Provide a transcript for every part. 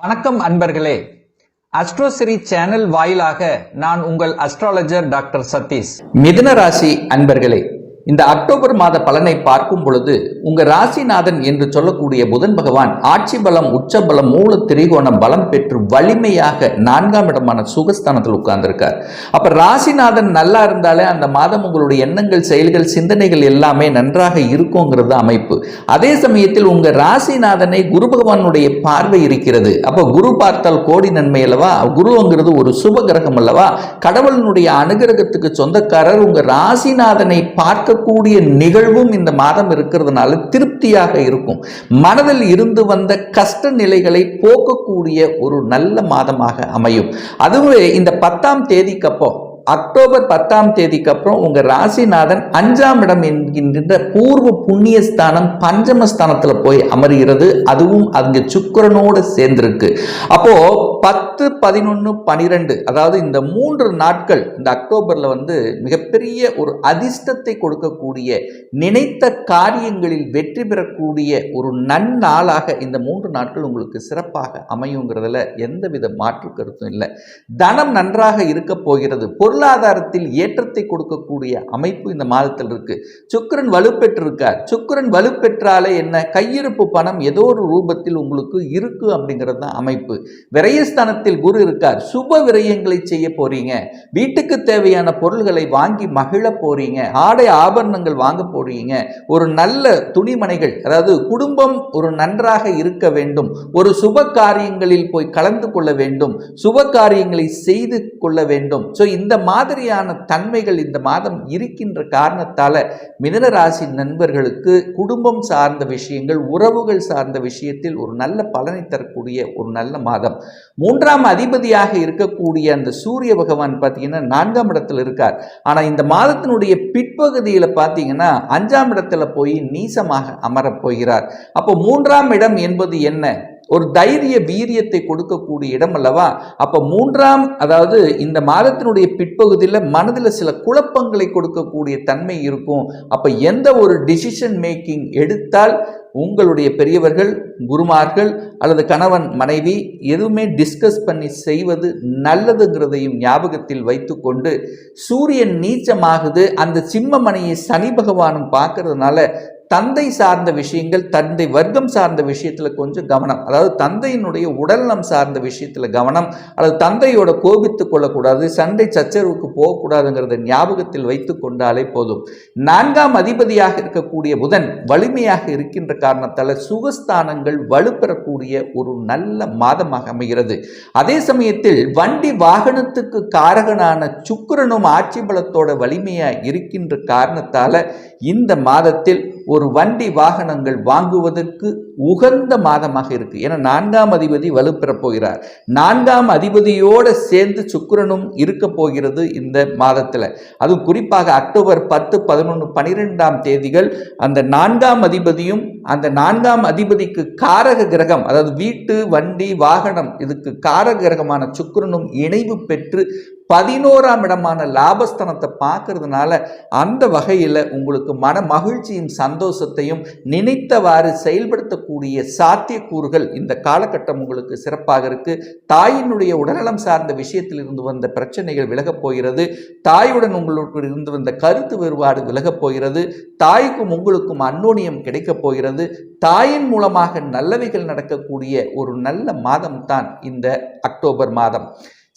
வணக்கம் அன்பர்களே. அஸ்ட்ரோசிரி சேனல் வாயிலாக நான் உங்கள் அஸ்ட்ராலஜர் டாக்டர் சதீஷ். மிதுன ராசி அன்பர்களே இந்த அக்டோபர் மாத பலனை பார்க்கும் பொழுது உங்க ராசிநாதன் என்று சொல்லக்கூடிய புதன் பகவான் ஆட்சி பலம் உச்ச பலம் மூல திரிகோண பலம் பெற்று வலிமையாக நான்காம் இடமான சுகஸ்தானத்தில் உட்கார்ந்திருக்கார். அப்ப ராசிநாதன் நல்லா இருந்தாலே அந்த மாதம் உங்களுடைய எண்ணங்கள் செயல்கள் சிந்தனைகள் எல்லாமே நன்றாக இருக்குங்கிறது அமைப்பு. அதே சமயத்தில் உங்க ராசிநாதனை குரு பகவானுடைய பார்வை இருக்கிறது. அப்ப குரு பார்த்தால் கோடி நன்மை அல்லவா? குருங்கிறது ஒரு சுப கிரகம் அல்லவா? கடவுளினுடைய அனுகிரகத்துக்கு சொந்தக்காரர் உங்க ராசிநாதனை பார்க்க நடக்கக்கூடிய நிகழ்வும் இந்த மாதம் இருக்கிறதுனால திருப்தியாக இருக்கும். மனதில் இருந்து வந்த கஷ்ட நிலைகளை போக்கக்கூடிய ஒரு நல்ல மாதமாக அமையும். அதுவே இந்த பத்தாம் தேதிக்கப்போ அக்டோபர் பத்தாம் தேதிக்கு அப்புறம் உங்க ராசிநாதன் அஞ்சாம் இடம் என்கின்ற பூர்வ புண்ணிய ஸ்தானம் பஞ்சமஸ்தானத்துல போய் அமர்கிறது. அதுவும் அங்க சுக்கரனோடு சேர்ந்திருக்கு. அப்போ பத்து பதினொன்று பனிரெண்டு அதாவது இந்த மூன்று நாட்கள் இந்த அக்டோபர்ல வந்து மிகப்பெரிய ஒரு அதிர்ஷ்டத்தை கொடுக்கக்கூடிய நினைத்த காரியங்களில் வெற்றி பெறக்கூடிய ஒரு நன்னாளாக இந்த மூன்று நாட்கள் உங்களுக்கு சிறப்பாக அமையுங்கிறதுல எந்தவித மாற்று கருத்தும் இல்லை. தனம் நன்றாக இருக்க போகிறது. பொருள் பொருளாதாரத்தில் ஏற்றத்தை கொடுக்கக்கூடிய அமைப்பு இந்த மாதத்தில் இருக்கு. சுக்கரன் வலுப்பெற்றிருக்கார். சுக்கரன் வலுப்பெற்றாலே என்ன? கையிருப்பு பணம் ஏதோ ஒரு ரூபத்தில் உங்களுக்கு இருக்கு அப்படிங்கிறது தான் அமைப்பு. விரயஸ்தானத்தில் குரு இருக்கார். சுப விரயங்களை செய்ய போறீங்க. வீட்டுக்கு தேவையான பொருள்களை வாங்கி மகிழ போறீங்க. ஆடை ஆபரணங்கள் வாங்க போறீங்க. ஒரு நல்ல துணிமனைகள் அதாவது குடும்பம் ஒரு நன்றாக இருக்க வேண்டும். ஒரு சுப காரியங்களில் போய் கலந்து கொள்ள வேண்டும். சுப காரியங்களை செய்து கொள்ள வேண்டும். ஸோ இந்த மாதிரியான தன்மைகள் இந்த மாதம் இருக்கின்ற காரணத்தால் மிதன ராசி நண்பர்களுக்கு குடும்பம் சார்ந்த விஷயங்கள் உறவுகள் சார்ந்த விஷயத்தில் ஒரு நல்ல பலனை தரக்கூடிய ஒரு நல்ல மாதம். மூன்றாம் அதிபதியாக இருக்கக்கூடிய அந்த சூரிய பகவான் பார்த்தீங்கன்னா நான்காம் இடத்துல இருக்கார். ஆனால் இந்த மாதத்தினுடைய பிற்பகுதியில் பார்த்தீங்கன்னா அஞ்சாம் இடத்துல போய் நீசமாக அமரப் போகிறார். அப்போ மூன்றாம் இடம் என்பது என்ன? ஒரு தைரிய வீரியத்தை கொடுக்கக்கூடிய இடம் அல்லவா? அப்போ மூன்றாம் அதாவது இந்த மாதத்தினுடைய பிற்பகுதியில் மனதில் சில குழப்பங்களை கொடுக்கக்கூடிய தன்மை இருக்கும். அப்போ எந்த ஒரு டிசிஷன் மேக்கிங் எடுத்தால் உங்களுடைய பெரியவர்கள் குருமார்கள் அல்லது கணவன் மனைவி எதுவுமே டிஸ்கஸ் பண்ணி செய்வது நல்லதுங்கிறதையும் ஞாபகத்தில் வைத்துக்கொண்டு சூரியன் நீச்சமாகுது அந்த சிம்மமனையை சனி பகவானும் பார்க்கறதுனால தந்தை சார்ந்த விஷயங்கள் தந்தை வர்க்கம் சார்ந்த விஷயத்தில் கொஞ்சம் கவனம். அதாவது தந்தையினுடைய உடல்நலம் சார்ந்த விஷயத்தில் கவனம். அல்லது தந்தையோட கோபித்து கொள்ளக்கூடாது சண்டை சச்சரவுக்கு போகக்கூடாதுங்கிறத ஞாபகத்தில் வைத்து கொண்டாலே போதும். நான்காம் அதிபதியாக இருக்கக்கூடிய புதன் வலிமையாக இருக்கின்ற காரணத்தால் சுகஸ்தானங்கள் வலுப்பெறக்கூடிய ஒரு நல்ல மாதமாக அமைகிறது. அதே சமயத்தில் வண்டி வாகனத்துக்கு காரகனான சுக்கரனும் ஆட்சி பலத்தோட வலிமையாக இருக்கின்ற காரணத்தால் இந்த மாதத்தில் ஒரு வண்டி வாகனங்கள் வாங்குவதற்கு உகந்த மாதமாக இருக்குது ஏன்னா நான்காம் அதிபதி வலுப்பெறப் போகிறார். நான்காம் அதிபதியோடு சேர்ந்து சுக்கிரனும் இருக்க போகிறது இந்த மாதத்தில். அதுவும் குறிப்பாக அக்டோபர் பத்து பதினொன்று பனிரெண்டாம் தேதிகள் அந்த நான்காம் அதிபதியும் அந்த நான்காம் அதிபதிக்கு காரக கிரகம் அதாவது வீட்டு வண்டி வாகனம் இதுக்கு காரக கிரகமான சுக்கிரனும் இணைவு பெற்று பதினோராம் இடமான லாபஸ்தனத்தை பார்க்கறதுனால அந்த வகையில் உங்களுக்கு மன மகிழ்ச்சியும் சந்தோஷத்தையும் நினைத்தவாறு செயல்படுத்த இருக்கக்கூடிய சாத்தியக்கூறுகள் இந்த காலகட்டம் உங்களுக்கு சிறப்பாக இருக்கு. தாயினுடைய உடல்நலம் சார்ந்த விஷயத்தில் இருந்து வந்த பிரச்சனைகள் விலகப் போகிறது. தாயுடன் உங்களுக்கு இருந்து வந்த கருத்து வேறுபாடு விலகப் போகிறது. தாய்க்கும் உங்களுக்கும் அன்னோனியம் கிடைக்கப் போகிறது. தாயின் மூலமாக நல்லவைகள் நடக்கக்கூடிய ஒரு நல்ல மாதம் தான் இந்த அக்டோபர் மாதம்.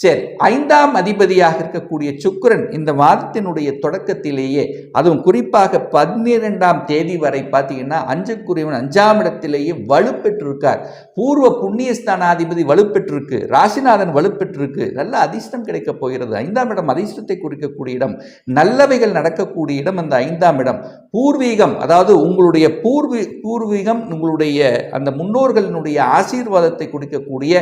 சரி ஐந்தாம் அதிபதியாக இருக்கக்கூடிய சுக்கிரன் இந்த மாதத்தினுடைய தொடக்கத்திலேயே அதுவும் குறிப்பாக பதினிரெண்டாம் தேதி வரை பார்த்தீங்கன்னா அஞ்சுக்குரியவன் அஞ்சாம் இடத்திலேயே வலுப்பெற்றிருக்கார். பூர்வ புண்ணியஸ்தானாதிபதி வலுப்பெற்றிருக்கு ராசிநாதன் வலுப்பெற்றிருக்கு நல்ல அதிர்ஷ்டம் கிடைக்கப் போகிறது. ஐந்தாம் இடம் அதிர்ஷ்டத்தை குறிக்கக்கூடிய இடம் நல்லவைகள் நடக்கக்கூடிய இடம் அந்த ஐந்தாம் இடம். பூர்வீகம் அதாவது உங்களுடைய பூர்வீ பூர்வீகம் உங்களுடைய அந்த முன்னோர்களினுடைய ஆசீர்வாதத்தை கொடுக்கக்கூடிய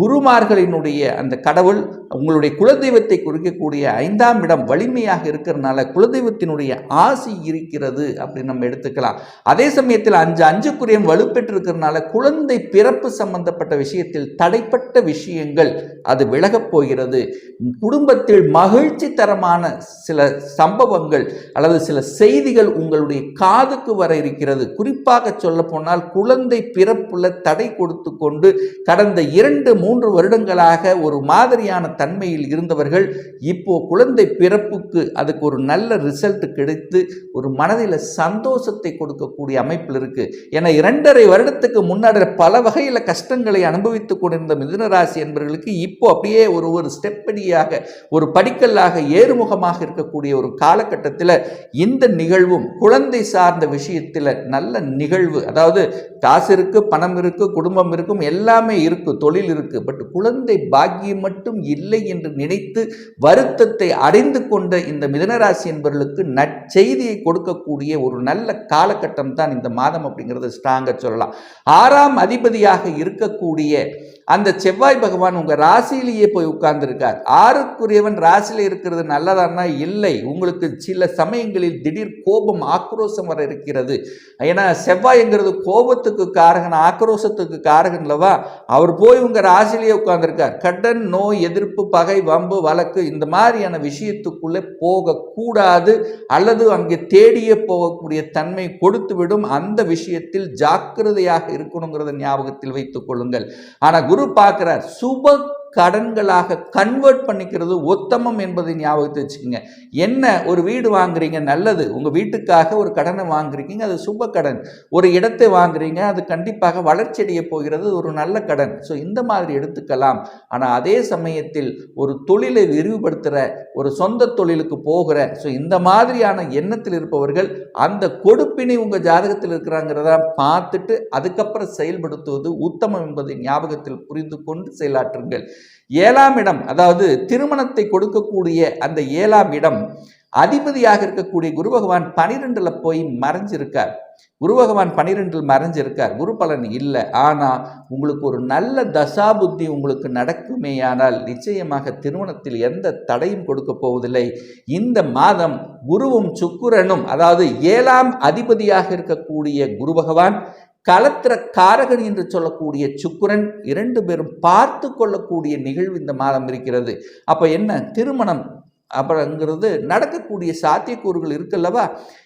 குருமார்களினுடைய அந்த கடவுள் உங்களுடைய குலதெய்வத்தை குறிக்கக்கூடிய ஐந்தாம் இடம் வலிமையாக இருக்கிறதுனால குலதெய்வத்தினுடைய ஆசி இருக்கிறது அப்படின்னு நம்ம எடுத்துக்கலாம். அதே சமயத்தில் அஞ்சு அஞ்சுக்குரியன் வலுப்பெற்றிருக்கிறதுனால குழந்தை பிறப்பு சம்பந்தப்பட்ட விஷயத்தில் தடைப்பட்ட விஷயங்கள் அது விலகப் போகிறது. குடும்பத்தில் மகிழ்ச்சி தரமான சில சம்பவங்கள் அல்லது சில செய்திகள் உங்களுடைய காதுக்கு வர இருக்கிறது. குறிப்பாக சொல்ல போனால் குழந்தை பிறப்புல தடை கொடுத்து கொண்டு கடந்த இரண்டு மூன்று வருடங்களாக ஒரு மாதிரியான தன்மையில் இருந்தவர்கள் இப்போ குழந்தை பிறப்புக்கு அதுக்கு ஒரு நல்ல ரிசல்ட் கிடைத்து ஒரு மனதில் சந்தோஷத்தை கொடுக்கக்கூடிய அமைப்பில் இருக்கு. ஏன்னா இரண்டரை வருடத்துக்கு முன்னாடி பல வகையில் கஷ்டங்களை அனுபவித்துக் கொண்டிருந்த மிதுனராசி என்பவர்களுக்கு இப்போ அப்படியே ஒரு ஒரு ஸ்டெப்படியாக ஒரு படிக்கல்லாக ஏறுமுகமாக இருக்கக்கூடிய ஒரு காலகட்டத்தில் இந்த நிகழ்வும் குழந்தை சார்ந்த விஷயத்தில் நல்ல நிகழ்வு. அதாவது காசு இருக்கு பணம் இருக்கு குடும்பம் இருக்கும் எல்லாமே இருக்கு தொழில் இருக்கு. பட் குழந்தை பாக்கியம் மட்டும் இல்லை என்று நினைத்து வருத்தத்தை அடைந்து கொண்ட இந்த மிதனராசி என்பவர்களுக்கு நற்செய்தியை கொடுக்கக்கூடிய ஒரு நல்ல காலகட்டம் தான் இந்த மாதம் அப்படிங்கிறத ஸ்ட்ராங்காக சொல்லலாம். ஆறாம் அதிபதியாக இருக்கக்கூடிய அந்த செவ்வாய் பகவான் உங்கள் ராசியிலேயே போய் உட்கார்ந்துருக்கார். ஆறுக்குரியவன் ராசியில இருக்கிறது நல்லதானா இல்லை. உங்களுக்கு சில சமயங்களில் திடீர் கோபம் ஆக்ரோஷம் வர இருக்கிறது. ஏன்னா செவ்வாய்ங்கிறது கோபத்துக்கு காரகன் ஆக்ரோஷத்துக்கு காரகன் அவர் போய் உங்கள் ராசியிலேயே உட்கார்ந்துருக்கார். கடன் நோய் எதிர்ப்பு பகை வம்பு வழக்கு இந்த மாதிரியான விஷயத்துக்குள்ளே போகக்கூடாது. அல்லது அங்கே தேடியே போகக்கூடிய தன்மை கொடுத்து விடும் அந்த விஷயத்தில் ஜாக்கிரதையாக இருக்கணுங்கிறத ஞாபகத்தில் வைத்துக் கொள்ளுங்கள். ஆனால் குரு பார்க்கிறார். சுப கடன்களாக கன்வெர்ட் பண்ணிக்கிறது உத்தமம் என்பதை ஞாபகத்தை வச்சுக்கோங்க. என்ன ஒரு வீடு வாங்குறீங்க நல்லது. உங்கள் வீட்டுக்காக ஒரு கடனை வாங்குறீங்க அது சுப கடன். ஒரு இடத்தை வாங்குறீங்க அது கண்டிப்பாக வளர்ச்சியடைய போகிறது ஒரு நல்ல கடன். ஸோ இந்த மாதிரி எடுத்துக்கலாம். ஆனால் அதே சமயத்தில் ஒரு தொழிலை விரிவுபடுத்துகிற ஒரு சொந்த தொழிலுக்கு போகிற ஸோ இந்த மாதிரியான எண்ணத்தில் இருப்பவர்கள் அந்த கொடுப்பினை உங்கள் ஜாதகத்தில் இருக்கிறாங்கிறத பார்த்துட்டு அதுக்கப்புறம் செயல்படுத்துவது உத்தமம் என்பதை ஞாபகத்தில் புரிந்து கொண்டு செயலாற்றுங்கள். ஏழாம் இடம் அதாவது திருமணத்தை கொடுக்கக்கூடிய அந்த ஏழாம் இடம் அதிபதியாக இருக்கக்கூடிய குரு பகவான் பனிரெண்டுல போய் மறைஞ்சிருக்கார். குரு பகவான் பனிரெண்டில் மறைஞ்சிருக்கார். குரு பலன் இல்லை. ஆனால் உங்களுக்கு ஒரு நல்ல தசாபுத்தி உங்களுக்கு நடக்குமேயானால் நிச்சயமாக திருமணத்தில் எந்த தடையும் கொடுக்க போவதில்லை. இந்த மாதம் குருவும் சுக்குரனும் அதாவது ஏழாம் அதிபதியாக இருக்கக்கூடிய குரு பகவான் கலத்திர காரகன் என்று சொல்லக்கூடிய சுக்குரன் இரண்டு பேரும் பார்த்து கொள்ளக்கூடிய நிகழ்வு இந்த மாதம் இருக்கிறது. அப்போ என்ன? திருமணம். அப்புறங்கிறது நடக்கக்கூடிய சாத்தியக்கூறுகள் இருக்குல்லவா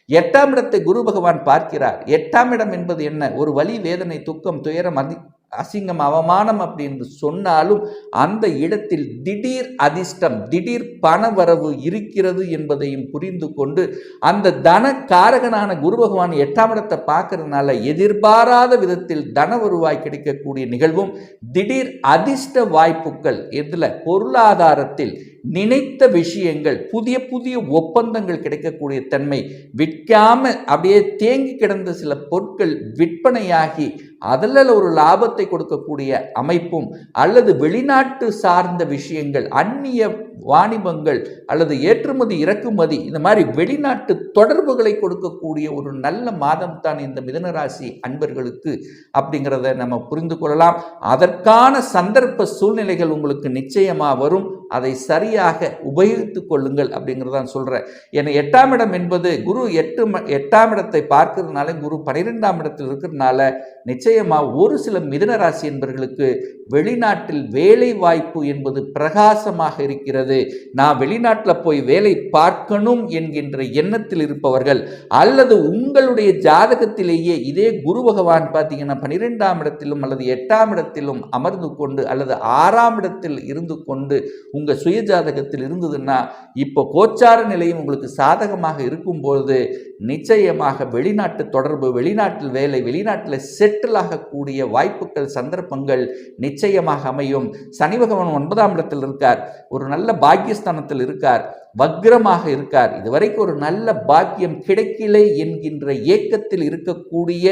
எட்டாம் இடத்தை குரு பகவான் பார்க்கிறார். எட்டாம் இடம் என்பது என்ன? ஒரு வலி வேதனை துக்கம் துயரம் அதி அசிங்கம் அவமானம் அப்படின்னு சொன்னாலும் அந்த இடத்தில் திடீர் அதிர்ஷ்டம் திடீர் பணவரவு இருக்கிறது என்பதையும் புரிந்து கொண்டு அந்த தன காரகனான குரு பகவான் எட்டாம் இடத்தை பார்க்கறதுனால எதிர்பாராத விதத்தில் தன வருவாய் கிடைக்கக்கூடிய நிகழ்வும் திடீர் அதிர்ஷ்ட வாய்ப்புகள் இதில் பொருளாதாரத்தில் நினைத்த விஷயங்கள் புதிய புதிய ஒப்பந்தங்கள் கிடைக்கக்கூடிய தன்மை விற்காம அப்படியே தேங்கி கிடந்த சில பொருட்கள் விற்பனையாகி அதில் ஒரு லாபத்தை கொடுக்கக்கூடிய அமைப்பும் அல்லது வெளிநாட்டு சார்ந்த விஷயங்கள் அந்நிய வாணிபங்கள் அல்லது ஏற்றுமதி இறக்குமதி இந்த மாதிரி வெளிநாட்டு தொடர்புகளை கொடுக்கக்கூடிய ஒரு நல்ல மாதம் தான் இந்த மிதனராசி அன்பர்களுக்கு அப்படிங்கிறத நம்ம புரிந்து கொள்ளலாம். அதற்கான சந்தர்ப்ப சூழ்நிலைகள் உங்களுக்கு நிச்சயமாக வரும். அதை சரியாக உபயோகித்துக் கொள்ளுங்கள் அப்படிங்கிறதான் சொல்கிறேன் ஏன்னா எட்டாம் இடம் என்பது குரு எட்டு ம எட்டாம் இடத்தை பார்க்கறதுனால குரு பனிரெண்டாம் இடத்தில் இருக்கிறதுனால நிச்சயமாக ஒரு சில மிதனராசி என்பர்களுக்கு வெளிநாட்டில் வேலை வாய்ப்பு என்பது பிரகாசமாக இருக்கிறது. நான் வெளிநாட்டில் போய் வேலை பார்க்கணும் என்கின்ற எண்ணத்தில் இருப்பவர்கள் அல்லது உங்களுடைய ஜாதகத்திலேயே இதே குரு பகவான் பார்த்தீங்கன்னா பனிரெண்டாம் இடத்திலும் அல்லது எட்டாம் இடத்திலும் அமர்ந்து கொண்டு அல்லது ஆறாம் இடத்தில் இருந்து கொண்டு உங்கள் சுய ஜாதகத்தில் இருந்ததுன்னா இப்போ கோச்சார நிலையும் உங்களுக்கு சாதகமாக இருக்கும்போது நிச்சயமாக வெளிநாட்டு தொடர்பு வெளிநாட்டில் வேலை வெளிநாட்டில் செட்டில் ஆகக்கூடிய வாய்ப்புகள் சந்தர்ப்பங்கள் நிச்சயம் நிச்சயமாக அமையும். சனி பகவான் ஒன்பதாம் இடத்தில் இருக்கார். ஒரு நல்ல பாக்கியஸ்தானத்தில் இருக்கார். வக்ரமாக இருக்கார். இதுவரைக்கும் ஒரு நல்ல பாக்கியம் கிடைக்கலை என்கின்ற ஏக்கத்தில் இருக்கக்கூடிய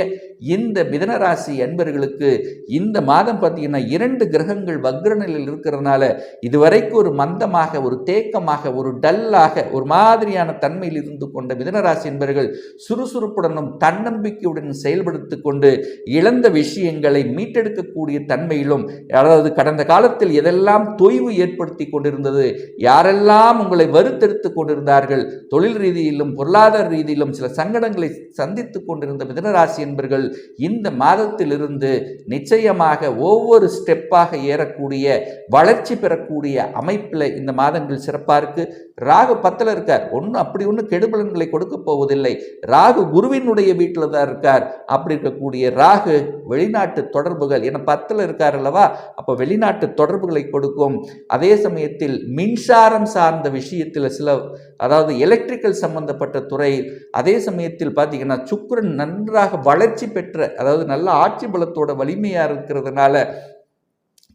இந்த மிதனராசி அன்பர்களுக்கு இந்த மாதம் பார்த்தீங்கன்னா இரண்டு கிரகங்கள் வக்ர நிலையில் இருக்கிறதுனால இதுவரைக்கும் ஒரு மந்தமாக ஒரு தேக்கமாக ஒரு டல்லாக ஒரு மாதிரியான தன்மையில் இருந்து கொண்ட மிதனராசி என்பர்கள் சுறுசுறுப்புடனும் தன்னம்பிக்கையுடன் செயல்படுத்தி கொண்டு இழந்த விஷயங்களை மீட்டெடுக்கக்கூடிய தன்மையிலும் அதாவது கடந்த காலத்தில் எதெல்லாம் தொய்வு ஏற்படுத்தி கொண்டிருந்தது யாரெல்லாம் உங்களை வருத்தெடுத்து கொண்டிருந்தார்கள். தொழில் ரீதியிலும் பொருளாதார ரீதியிலும் சில சங்கடங்களை சந்தித்து கொண்டிருந்த மிதனராசி என்பர்கள் இந்த மாதத்திலிருந்து நிச்சயமாக ஒவ்வொரு ஸ்டெப்பாக ஏறக்கூடிய வளர்ச்சி பெறக்கூடிய அமைப்பில் இந்த மாதங்கள் சிறப்பாக இருக்கு. ராகு பத்தில் இருக்கார். ஒன்றும் அப்படி ஒன்றும் கெடுபலன்களை கொடுக்க போவதில்லை. ராகு குருவினுடைய வீட்டில் தான் இருக்கார். அப்படி இருக்கக்கூடிய ராகு வெளிநாட்டு தொடர்புகள் என பத்தில் இருக்கார் அல்லவா? அப்போ வெளிநாட்டு தொடர்புகளை கொடுக்கும். அதே சமயத்தில் மின்சாரம் சார்ந்த விஷயத்தில் சில அதாவது எலக்ட்ரிக்கல் சம்பந்தப்பட்ட துறையில் அதே சமயத்தில் பார்த்தீங்கன்னா சுக்கிரன் நன்றாக வளர்ச்சி பெற்ற அதாவது நல்ல ஆட்சி பலத்தோட வலிமையாக இருக்கிறதுனால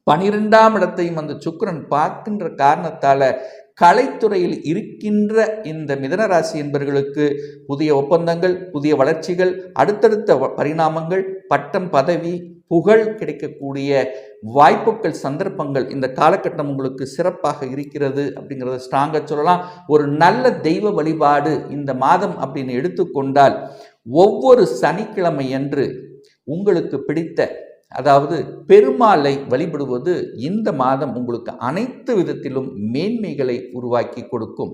பனிரெண்டாம் இடத்தையும் அந்த சுக்கிரன் பார்க்கின்ற காரணத்தால் கலைத்துறையில் இருக்கின்ற இந்த மிதனராசி என்பவர்களுக்கு புதிய ஒப்பந்தங்கள் புதிய வளர்ச்சிகள் அடுத்தடுத்த பரிணாமங்கள் பட்டம் பதவி புகழ் கிடைக்கக்கூடிய வாய்ப்புகள் சந்தர்ப்பங்கள் இந்த காலகட்டம் உங்களுக்கு சிறப்பாக இருக்கிறது அப்படிங்கிறத ஸ்ட்ராங்காக சொல்லலாம். ஒரு நல்ல தெய்வ வழிபாடு இந்த மாதம் அப்படின்னு எடுத்துக்கொண்டால் ஒவ்வொரு சனிக்கிழமை அன்று உங்களுக்கு பிடித்த அதாவது பெருமாளை வழிபடுவது இந்த மாதம் உங்களுக்கு அனைத்து விதத்திலும் மேன்மைகளை உருவாக்கி கொடுக்கும்.